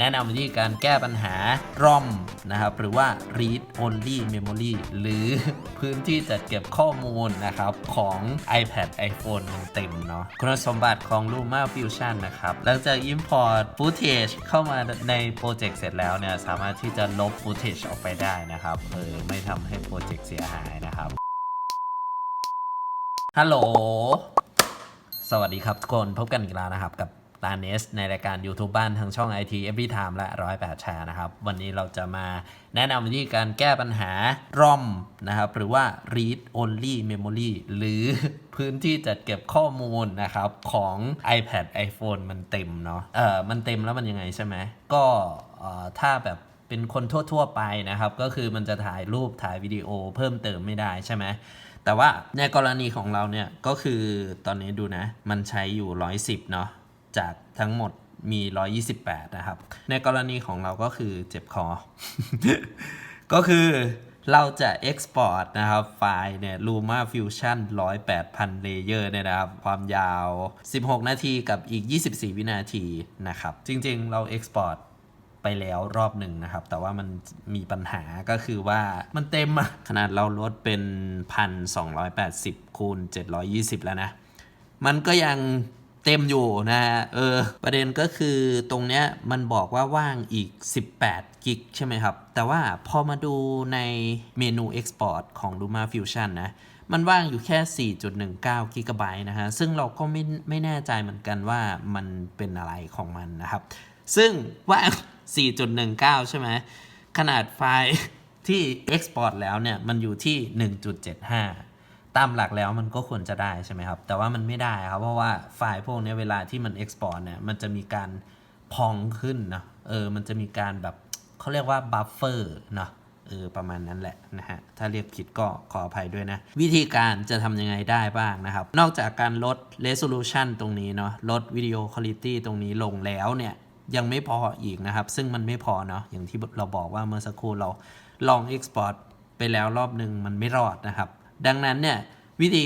แนะนำวิธีการแก้ปัญหา ROM นะครับ หรือว่า read only memory หรือพื้นที่จัดเก็บข้อมูลนะครับ ของ iPad iPhone มันเต็มเนาะคุณสมบัติของ Luma Fusion นะครับ หลังจาก import footage เข้ามาในโปรเจกต์เสร็จแล้วเนี่ย สามารถที่จะลบ footage ออกไปได้นะครับเออไม่ทำให้โปรเจกต์เสียหายนะครับฮัลโหลสวัสดีครับทุกคนพบกันอีกแล้วนะครับกับ ตาเนสในรายการ YouTube บ้านทางช่อง IT Every Time และ108แชร์นะครับ วันนี้เราจะมาแนะนำวิธีการแก้ปัญหา ROM นะครับ หรือว่า read only memory หรือพื้นที่จัดเก็บข้อมูลนะครับของ iPad iPhone มันเต็มเนาะเออมันเต็มแล้วมันยังไงใช่ไหมก็เอ่อถ้าแบบเป็นคนทั่ว ๆ ไปนะครับ ก็คือมันจะถ่ายรูปถ่ายวิดีโอเพิ่มเติมไม่ได้ใช่ไหมแต่ว่าในกรณีของเราเนี่ยก็คือตอนนี้ดูนะ มันใช้อยู่ 110 เนาะ จากทั้งหมดมี 128 นะครับ ในกรณีของเราก็คือเจ็บคอ ก็คือเราจะ export นะครับ ไฟล์เนี่ย Luma Fusion 108,000 layer เนี่ยนะครับ ความยาว 16 นาทีกับอีก 24 วินาทีนะครับ จริงๆ เรา export ไปแล้วรอบหนึ่งนะครับ แต่ว่ามันมีปัญหาก็คือว่ามันเต็มอะขนาดเราลดเป็น 1,280คูณ720 แล้วนะ มันก็ยัง เต็มอยู่นะฮะเออประเด็นก็คือตรงเนี้ยมันบอกว่าว่างอีก 18 กิกใช่ไหมครับ แต่ว่าพอมาดูในเมนู Export ของ Luma Fusion นะมันว่างอยู่แค่ 4.19 กิกะไบต์นะฮะ ซึ่งเราก็ไม่ไม่แน่ใจเหมือนกันว่ามันเป็นอะไรของมันนะครับ ซึ่งว่าง 4.19 ใช่ไหม ขนาดไฟล์ที่ Export แล้วเนี่ย มันอยู่ที่ 1.75 ตามหลักแล้วมันก็ควรจะได้ใช่ไหมครับ แต่ว่ามันไม่ได้ครับ เพราะว่าไฟล์พวกนี้เวลาที่มัน Export เนี่ยมันจะมีการพองขึ้นนะเออมันจะมีการแบบเขาเรียกว่าบัฟเฟอร์เนาะเออประมาณนั้นแหละนะฮะ ถ้าเรียกผิดก็ขออภัยด้วยนะ วิธีการจะทำยังไงได้บ้างนะครับ นอกจากการลด resolution ตรงนี้เนาะลดวิดีโอคุณภาพตรงนี้ลงแล้วเนี่ย ยังไม่พออีกนะครับ ซึ่งมันไม่พอเนาะอย่างที่เราบอกว่าเมื่อสักครู่เราลอง export ไปแล้วรอบหนึ่งมันไม่รอดนะครับ ดังนั้นเนี่ยวิธี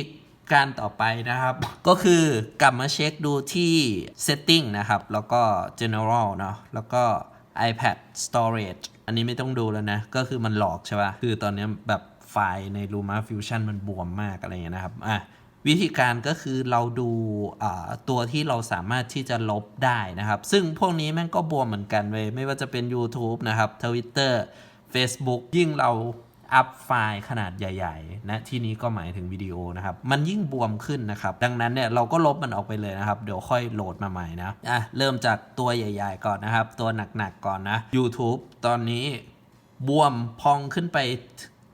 การต่อไปนะครับ ก็คือกลับมาเช็คดูที่ setting นะครับ แล้วก็ general เนาะแล้วก็ iPad storage อันนี้ไม่ต้องดูแล้วนะ ก็คือมันหลอกใช่ป่ะ คือตอนนี้แบบไฟล์ใน Luma Fusion มันบวมมากอะไรเงี้ยนะครับ อะวิธีการก็คือเราดูตัวที่เราสามารถที่จะลบได้นะครับ ซึ่งพวกนี้แม่งก็บวมเหมือนกันเว้ยไม่ว่าจะเป็น YouTube นะครับ Twitter Facebook ยิ่งเรา อัพไฟล์ขนาดใหญ่ๆนะที่นี้ก็หมายถึงวิดีโอนะครับมันยิ่งบวมขึ้นนะครับดังนั้นเนี่ยเราก็ลบมันออกไปเลยนะครับเดี๋ยวค่อยโหลดมาใหม่นะอะเริ่มจากตัวใหญ่ ๆ ก่อนนะครับ ตัวหนักๆก่อนนะ YouTube ตอนนี้บวมพองขึ้นไป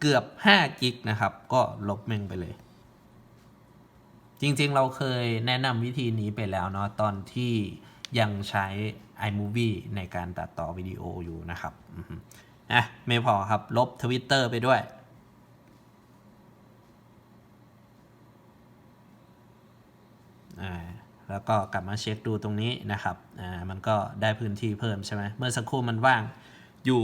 เกือบ5กิกนะครับก็ลบแม่งไปเลย จริงๆเราเคยแนะนำวิธีนี้ไปแล้วเนาะตอนที่ ยังใช้ iMovie ในการตัดต่อวิดีโออยู่นะครับอะไม่พอครับลบ Twitter ไปด้วยแล้วก็กลับมาเช็คดูตรงนี้นะครับ อ่า มันก็ได้พื้นที่เพิ่มใช่ไหม เมื่อสักครู่มันว่างอยู่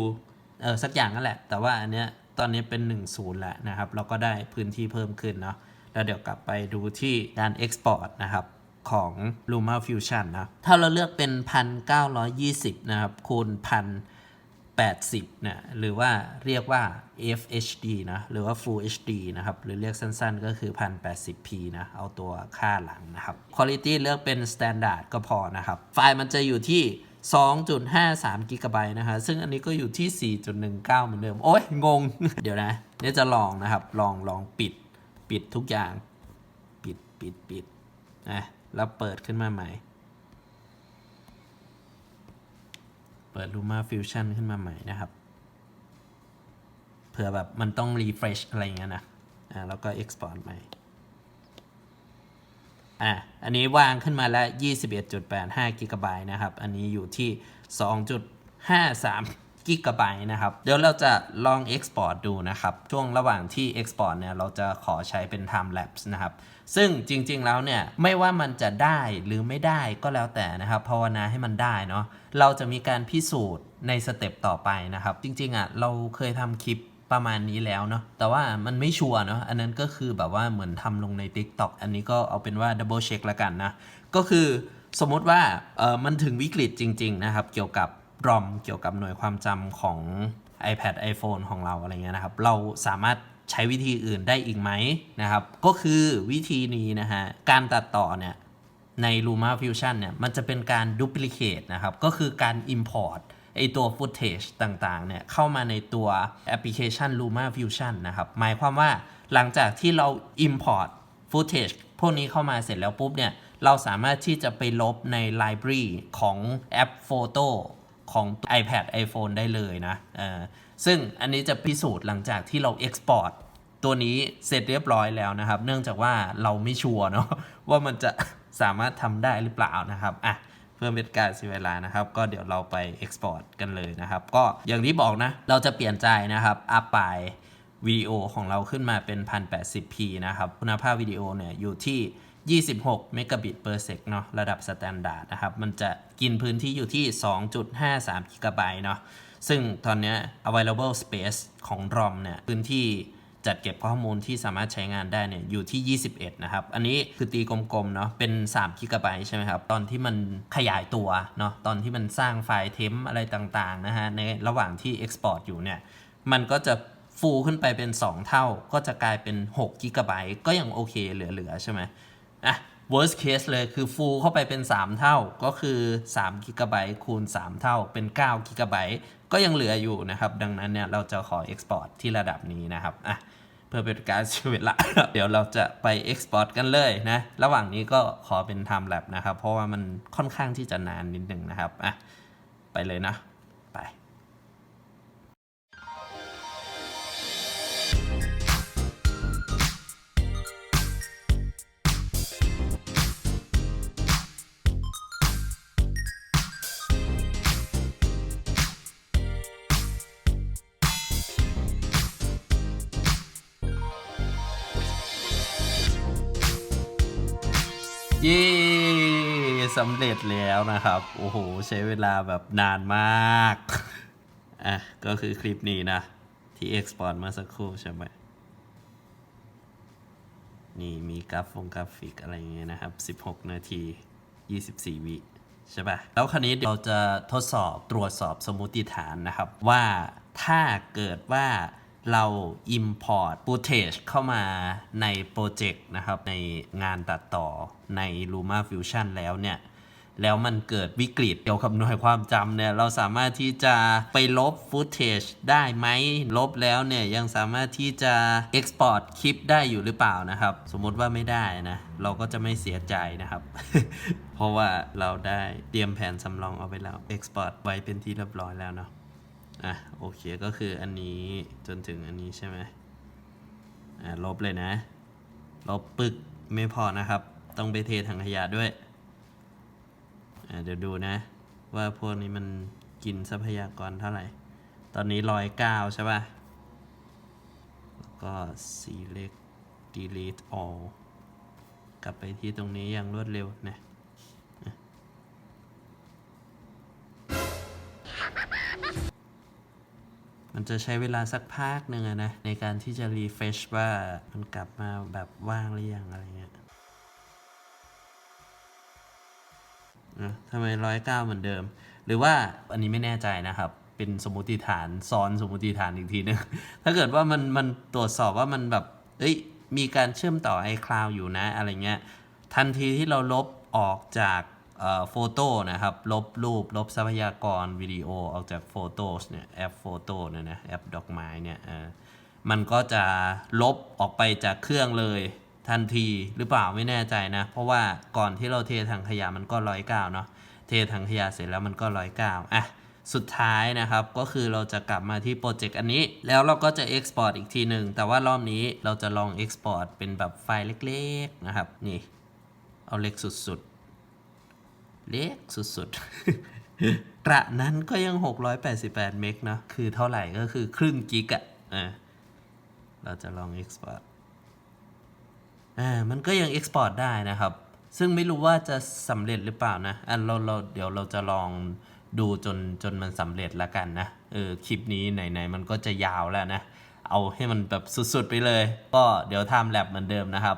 เออสักอย่างนั่นแหละ แต่ว่าอันเนี้ยตอนนี้เป็น 1 0แล้วนะครับ เราก็ได้พื้นที่เพิ่มขึ้นเนาะ แล้วเดี๋ยวกลับไปดูที่การ Export นะครับ ของ Luma Fusion นะถ้าเราเลือกเป็น 1920 นะครับ คูณ 1080เนี่ยหรือว่าเรียกว่า FHD นะ หรือว่า Full HD นะครับ หรือเรียกสั้นๆ ก็คือ 1080p นะ เอาตัวค่าหลังนะครับ Quality เลือกเป็น Standard ก็พอนะครับ ไฟล์มันจะอยู่ที่2.53กิกะไบต์นะฮะซึ่งอันนี้ก็อยู่ที่ 4.19 เหมือนเดิม โอ้ยงง เดี๋ยวนะเนี่ยจะลองนะครับ ลองลองปิด ปิดทุกอย่าง ปิดปิดปิดนะ แล้วเปิดขึ้นมาใหม่ เปิด Luma Fusion ขึ้นมาใหม่นะครับ เผื่อแบบมันต้อง refresh อะไรเงี้ยนะ อ่า แล้วก็ export ใหม่ อะ อันนี้วางขึ้นมาแล้ว 21.85 กิกะไบต์นะครับ อันนี้อยู่ที่ 2.53 กิกะไบต์นะครับ เดี๋ยวเราจะลอง Export ดูนะครับ ช่วงระหว่างที่ Export เนี่ยเราจะขอใช้เป็น Time Lapse นะครับ ซึ่งจริง ๆ แล้วเนี่ยไม่ว่ามันจะได้หรือไม่ได้ก็แล้วแต่นะครับภาวนาให้มันได้เนาะ เราจะมีการพิสูจน์ในสเต็ปต่อไปนะครับ จริง ๆอะเราเคยทำคลิปประมาณนี้แล้วเนาะ แต่ว่ามันไม่ชัวร์เนาะ อันนั้นก็คือแบบว่าเหมือนทำลงใน TikTok อันนี้ก็เอาเป็นว่า double check ละกันนะ ก็คือสมมติว่าเออมันถึงวิกฤตจริง ๆ นะครับ เกี่ยวกับ ROM เกี่ยวกับหน่วยความจำของ iPad iPhone ของเราอะไรเงี้ยนะครับ เราสามารถใช้วิธีอื่นได้อีกไหมนะครับ ก็คือวิธีนี้นะฮะ การตัดต่อเนี่ยใน Luma Fusion เนี่ยมันจะเป็นการ duplicate นะครับ ก็คือการ import ไอตัว footage ต่างๆ เนี่ยเข้ามาในตัวแอปพลิเคชัน Luma Fusion นะครับ หมายความว่าหลังจากที่เรา import footage พวกนี้เข้ามาเสร็จแล้วปุ๊บเนี่ย เราสามารถที่จะไปลบใน library ของแอป Photo ของ iPad iPhone ได้เลยนะซึ่งอันนี้จะพิสูจน์หลังจากที่เรา export ตัวนี้เสร็จเรียบร้อยแล้วนะครับ เนื่องจากว่าเราไม่ชัวร์เนาะว่ามันจะสามารถทำได้หรือเปล่านะครับอะเพื่อเป็นการเสียเวลานะครับ ก็เดี๋ยวเราไป export กันเลยนะครับ ก็อย่างที่บอกนะ เราจะเปลี่ยนใจนะครับอัปไปวิดีโอของเราขึ้นมาเป็น 1080p นะครับ คุณภาพวิดีโอเนี่ยอยู่ที่ 26 เมกะบิต per sec เนาะระดับ standard นะครับ มันจะกินพื้นที่อยู่ที่ 2.53 กิกะไบต์เนาะซึ่งตอนนี้ available space ของ ROM เนี่ยพื้นที่จัดเก็บข้อมูลที่สามารถใช้งานได้เนี่ยอยู่ที่ 21 นะครับ อันนี้คือตีกลมๆเนาะเป็น3กิกะไบต์ใช่ไหมครับ ตอนที่มันขยายตัวเนาะตอนที่มันสร้างไฟล์เทมอะไรต่างๆนะฮะในระหว่างที่ Export อยู่เนี่ยมันก็จะฟูขึ้นไปเป็น 2 เท่าก็จะกลายเป็น6กิกะไบต์ก็ยังโอเคเหลือๆใช่ไหม อะ worst case เลยคือฟูเข้าไปเป็น 3 เท่าก็คือ3กิกะไบต์คูณ 3 เท่าเป็น9กิกะไบต์ก็ยังเหลืออยู่นะครับ ดังนั้นเนี่ยเราจะขอ export ที่ระดับนี้นะครับอะเพื่อเป็นการเสียเวลาเดี๋ยวเราจะไป export กันเลยนะ ระหว่างนี้ก็ขอเป็น time lap นะครับ เพราะว่ามันค่อนข้างที่จะนานนิดหนึ่งนะครับอะไปเลยนะ เย้สำเร็จแล้วนะครับ โอ้โห ใช้เวลาแบบนานมาก อะ ก็คือคลิปนี้นะ ที่ export มาสักครู่ใช่ไหมนี่มีกราฟงกราฟิกอะไรเงี้ยนะครับ 16 นาที 24 วิใช่ปะ่ะ แล้วคราวนี้เราจะทดสอบตรวจสอบสมมติฐานนะครับ ว่าถ้าเกิดว่า เรา import footage เข้ามาในโปรเจกต์นะครับในงานตัดต่อใน Luma Fusion แล้วเนี่ยแล้วมันเกิดวิกฤตเกี่ยวกับหน่วยความจำเนี่ยเราสามารถที่จะไปลบฟุตเทจได้ไหมลบแล้วเนี่ยยังสามารถที่จะ export คลิปได้อยู่หรือเปล่านะครับ สมมติว่าไม่ได้นะเราก็จะไม่เสียใจนะครับ เพราะว่าเราได้เตรียมแผนสำรองเอาไว้แล้ว export ไว้เป็นที่เรียบร้อยแล้วเนาะ อะโอเคก็คืออันนี้จนถึงอันนี้ใช่ไหมอะลบเลยนะ ลบปึกไม่พอนะครับ ต้องไปเทถังขยะด้วยอะเดี๋ยวดูนะ ว่าพวกนี้มันกินทรัพยากรเท่าไหร่ ตอนนี้ร้อยเก้าใช่ป่ะ แล้วก็ select delete all กลับไปที่ตรงนี้อย่างรวดเร็วนะอะ มันจะใช้เวลาสักพักหนึ่งนะ ในการที่จะ refresh ว่ามันกลับมาแบบว่างหรือยังอะไรเงี้ยนะทำไมร้อยเก้าเหมือนเดิม หรือว่าอันนี้ไม่แน่ใจนะครับ เป็นสมมติฐานซ้อนสมมติฐานอีกทีนึง ถ้าเกิดว่ามันมันตรวจสอบว่ามันแบบ เอ้ย มีการเชื่อมต่อ iCloud อยู่นะอะไรเงี้ย ทันทีที่เราลบออกจาก โฟโต้นะครับ ลบรูป ลบทรัพยากรวิดีโอออกจากโฟโต้เนี่ยแอปโฟโต้เนี่ยนะแอปดอกไม้เนี่ยมันก็จะลบออกไปจากเครื่องเลยทันทีหรือเปล่าไม่แน่ใจนะ เพราะว่าก่อนที่เราเทถังขยะมันก็ร้อยเก้าเนาะเทถังขยะเสร็จแล้วมันก็ร้อยเก้าอะสุดท้ายนะครับก็คือเราจะกลับมาที่โปรเจกต์อันนี้ แล้วเราก็จะ Export อีกทีหนึ่งแต่ว่ารอบนี้เราจะลอง Export เป็นแบบไฟล์เล็กๆนะครับนี่เอาเล็กสุดๆ เล็กสุดๆ กระนั้นก็ยัง 688 เมกนะคือเท่าไหร่ก็คือครึ่งกิกอะอะเราจะลอง Export อ่ามันก็ยัง Export ได้นะครับ ซึ่งไม่รู้ว่าจะสำเร็จหรือเปล่านะอะเราเราเดี๋ยวเราจะลองดูจนจนมันสำเร็จแล้วกันนะเออคลิปนี้ไหนๆมันก็จะยาวแล้วนะ เอาให้มันแบบสุดๆไปเลย ก็เดี๋ยวทำแลบเหมือนเดิมนะครับ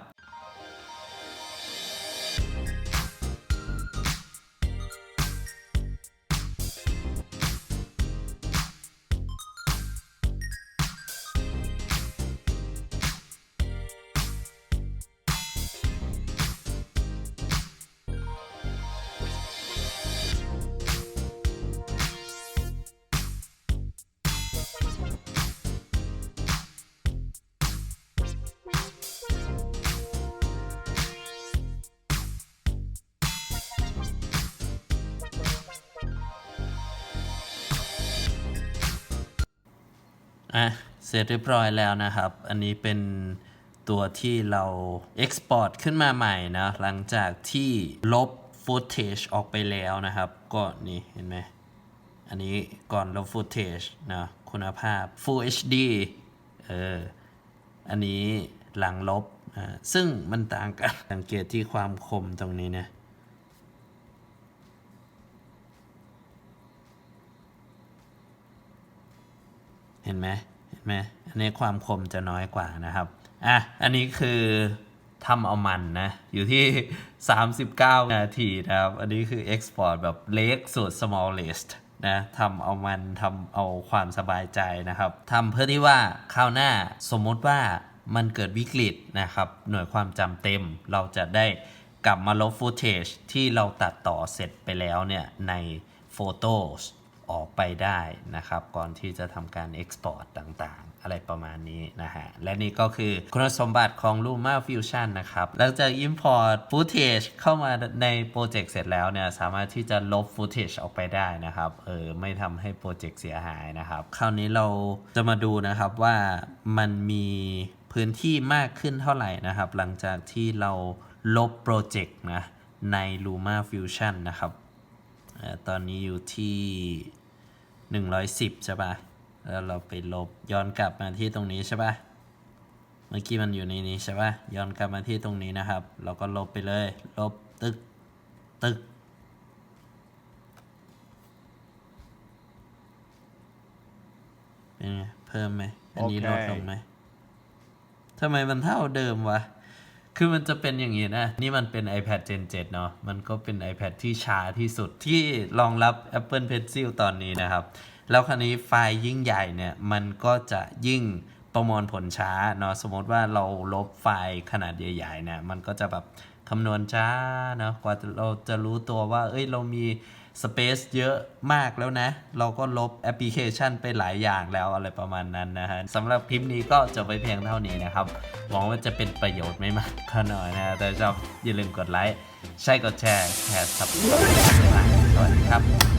อะเสร็จเรียบร้อยแล้วนะครับ อันนี้เป็นตัวที่เรา Export ขึ้นมาใหม่นะ หลังจากที่ลบ footage ออกไปแล้วนะครับ ก็นี่เห็นไหม อันนี้ก่อนลบ footage นะคุณภาพ Full HD เออ อันนี้หลังลบอ่าซึ่งมันต่างกันสังเกตที่ความคมตรงนี้นะ เห็นไหมเห็นไหมอันนี้ความคมจะน้อยกว่านะครับอะอันนี้คือทำเอามันนะ อยู่ที่ 39 นาทีนะครับ อันนี้คือ export แบบเล็กสุด smallest นะทำเอามันทำเอาความสบายใจนะครับทำเพื่อที่ว่าคราวหน้าสมมติว่ามันเกิดวิกฤตนะครับ หน่วยความจำเต็มเราจะได้กลับมาลบฟุตเทจที่เราตัดต่อเสร็จไปแล้วเนี่ยใน Photos ออกไปได้นะครับ ก่อนที่จะทำการ Export ต่างๆ อะไรประมาณนี้นะฮะ และนี่ก็คือคุณสมบัติของ Luma Fusion นะครับ หลังจาก Import Footage เข้ามาในโปรเจกต์เสร็จแล้วเนี่ย สามารถที่จะลบ Footage ออกไปได้นะครับ เออ ไม่ทำให้โปรเจกต์เสียหายนะครับ คราวนี้เราจะมาดูนะครับว่ามันมีพื้นที่มากขึ้นเท่าไหร่นะครับ หลังจากที่เราลบโปรเจกต์นะใน Luma Fusion นะครับออตอนนี้อยู่ที่ 110 ใช่ปะแล้วเราไปลบย้อนกลับมาที่ตรงนี้ใช่ปะเมื่อกี้มันอยู่ในนี้ใช่ปะย้อนกลับมาที่ตรงนี้นะครับ เราก็ลบไปเลย ลบตึก ตึก เป็นไง เพิ่มไหม อันนี้ลดลงไหมทำไมมันเท่าเดิมวะ คือมันจะเป็นอย่างนี้นะ นี่มันเป็น iPad Gen 7 เนาะมันก็เป็น iPad ที่ช้าที่สุดที่รองรับ Apple Pencil ตอนนี้นะครับ แล้วคราวนี้ไฟล์ยิ่งใหญ่เนี่ย มันก็จะยิ่งประมวลผลช้าเนาะสมมติว่าเราลบไฟล์ขนาดใหญ่ๆเนี่ยมันก็จะแบบคำนวณช้าเนาะกว่าเราจะรู้ตัวว่า เอ้ยเรามี สเปซเยอะมากแล้วนะ เราก็ลบแอปพลิเคชันไปหลายอย่างแล้วอะไรประมาณนั้นนะฮะสำหรับคลิปนี้ก็จบไปเพียงเท่านี้นะครับ หวังว่าจะเป็นประโยชน์ไม่มากก็น้อยนะ แต่ชอบอย่าลืมกดไลค์ ใช่กดแชร์แชร์สับสวัสดีครับ